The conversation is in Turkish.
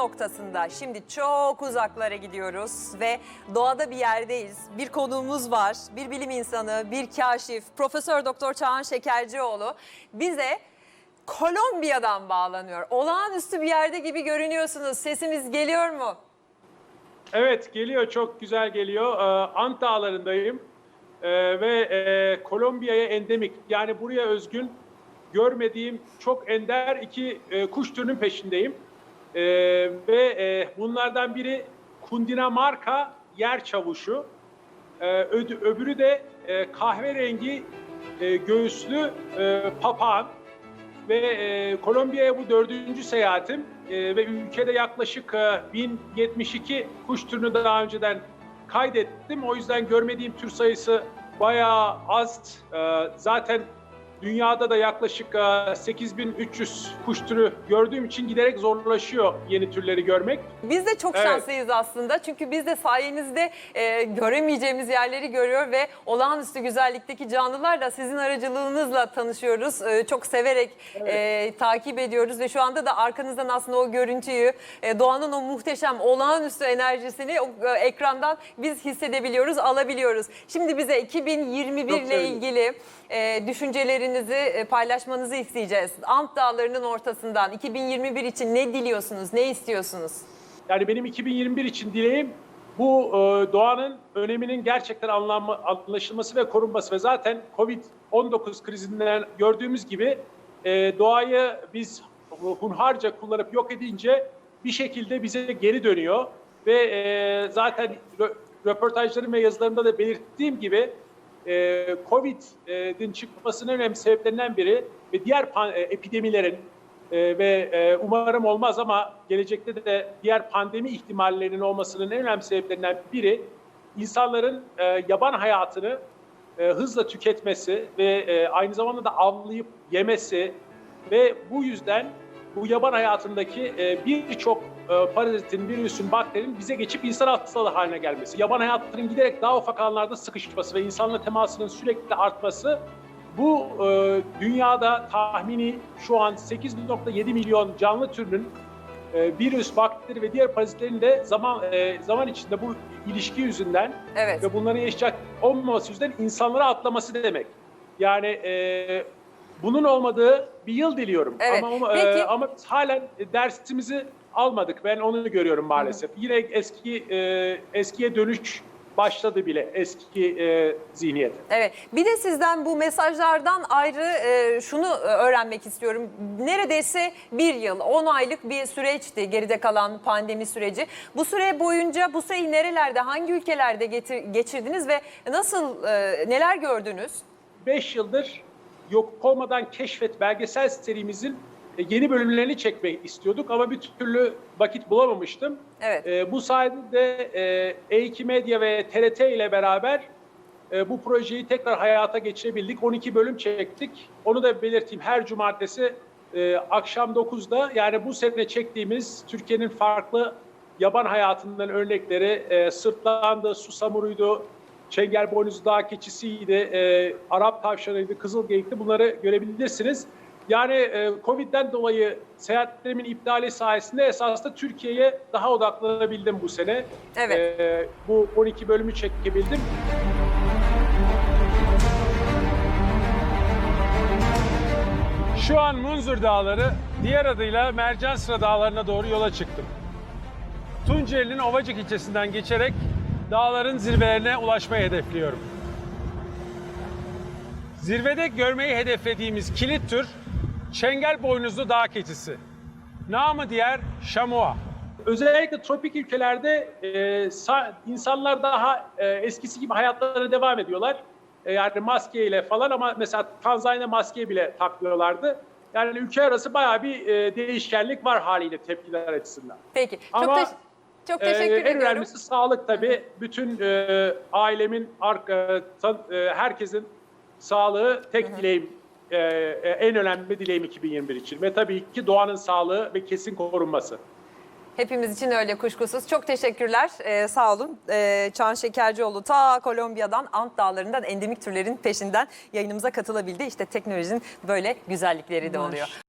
arasında. Şimdi çok uzaklara gidiyoruz ve doğada bir yerdeyiz. Bir konuğumuz var, bir bilim insanı, bir kaşif, Profesör Doktor Çağan Şekercioğlu bize Kolombiya'dan bağlanıyor. Olağanüstü bir yerde gibi görünüyorsunuz. Sesimiz geliyor mu? Evet geliyor çok güzel geliyor. Ee, Ant Dağları'ndayım Ee, ve e, Kolombiya'ya endemik yani buraya özgün görmediğim çok ender iki e, kuş türünün peşindeyim. Ee, ve e, bunlardan biri Kundinamarka yer çavuşu. Ee, öd- öbürü de e, kahverengi e, göğüslü e, papağan ve e, Kolombiya'ya bu dördüncü seyahatim E, ve ülkede yaklaşık e, 1072 kuş türünü daha önceden kaydettim. O yüzden görmediğim tür sayısı bayağı az. E, zaten dünyada da yaklaşık e, 8300 kuş türü gördüğüm için giderek zorlaşıyor yeni türleri görmek. Biz de çok Evet. şanslıyız aslında. Çünkü biz de sayenizde e, göremeyeceğimiz yerleri görüyor ve olağanüstü güzellikteki canlılarla sizin aracılığınızla tanışıyoruz. E, çok severek e, takip ediyoruz ve şu anda da arkanızdan aslında o görüntüyü, e, doğanın o muhteşem olağanüstü enerjisini o, e, ekrandan biz hissedebiliyoruz, alabiliyoruz. Şimdi bize 2021 Çok ile sevindim. ilgili e, düşüncelerinizi e, paylaşmanızı isteyeceğiz. Ant Dağları'nın ortasından 2021 için ne diliyorsunuz, ne istiyorsunuz? Yani benim 2021 için dileğim bu e, doğanın öneminin gerçekten anlaşılması ve korunması ve zaten Covid-19 krizinden gördüğümüz gibi e, doğayı biz hunharca kullanıp yok edince bir şekilde bize geri dönüyor ve zaten rö- röportajlarım ve yazılarımda da belirttiğim gibi e, Covid'in çıkmasının önemli sebeplerinden biri ve diğer pan- e, epidemilerin e, ve e, umarım olmaz ama gelecekte de diğer pandemi ihtimallerinin olmasının en önemli sebeplerinden biri insanların e, yaban hayatını e, hızla tüketmesi ve e, aynı zamanda da avlayıp yemesi ve bu yüzden bu yaban hayatındaki e, birçok e, parazitin, virüsün, bakterinin bize geçip insan hastalığı haline gelmesi, yaban hayatının giderek daha ufak alanlarda sıkışması ve insanla temasının sürekli artması bu e, dünyada tahmini şu an 8.7 milyon canlı türünün e, virüs, bakteri ve diğer parazitlerin de zaman e, zaman içinde bu ilişki yüzünden Evet. ve bunların yaşayacak olmaması yüzünden insanlara atlaması demek. Yani e, bunun olmadığı bir yıl diliyorum. Evet, Ama, peki. e, ama biz halen dersimizi almadık. Ben onu görüyorum maalesef. Yine eski e, eskiye dönüş başladı bile eski e, zihniyet. Evet. Bir de sizden bu mesajlardan ayrı e, şunu e, öğrenmek istiyorum. Neredeyse bir yıl, 10 aylık bir süreçti geride kalan pandemi süreci. Bu süre boyunca bu süreyi nerelerde, hangi ülkelerde getir, geçirdiniz ve nasıl, e, neler gördünüz? 5 yıldır yok olmadan keşfet belgesel serimizin e, yeni bölümlerini çekmek istiyorduk ama bir türlü vakit bulamamıştım. Evet. E, bu sayede de e, E2 Medya ve TRT ile beraber e, bu projeyi tekrar hayata geçirebildik. 12 bölüm çektik. Onu da belirteyim her cumartesi e, akşam 9'da yani bu sene çektiğimiz Türkiye'nin farklı yaban hayatından örnekleri e, sırtlandı, susamuruydu, çengel boynuzlu dağ keçisiydi, e, Arap tavşanıydı, kızılgeyikti bunları görebilirsiniz. Yani e, Covid'den dolayı seyahatlerimin iptali sayesinde esasında Türkiye'ye daha odaklanabildim bu sene. Evet. E, bu 12 bölümü çekebildim. Şu an Munzur Dağları, diğer adıyla Mercan Sıra Dağları'na doğru yola çıktım. Tunceli'nin Ovacık ilçesinden geçerek dağların zirvelerine ulaşmayı hedefliyorum. Zirvede görmeyi hedeflediğimiz kilit tür çengel boynuzlu dağ keçisi. Namı diğer şamua. Özellikle tropik ülkelerde e, sa- insanlar daha e, eskisi gibi hayatlarına devam ediyorlar. E, yani maskeyle falan ama mesela Tanzanya maske bile takmıyorlardı. Yani ülke arası bayağı bir e, değişkenlik var haliyle tepkiler açısından. Peki. Çok, Ama, teş- çok teşekkür Ee, en ediyorum. önemlisi sağlık tabii. Bütün e, ailemin, arka, tan- e, herkesin sağlığı tek dileğim. e, e, en önemli dileğim 2021 için. Ve tabii ki doğanın sağlığı ve kesin korunması. Hepimiz için öyle kuşkusuz. Çok teşekkürler. Ee, sağ olun. Ee, Çağan Şekercioğlu ta Kolombiya'dan, Ant Dağları'ndan endemik türlerin peşinden yayınımıza katılabildi. İşte teknolojinin böyle güzellikleri de oluyor.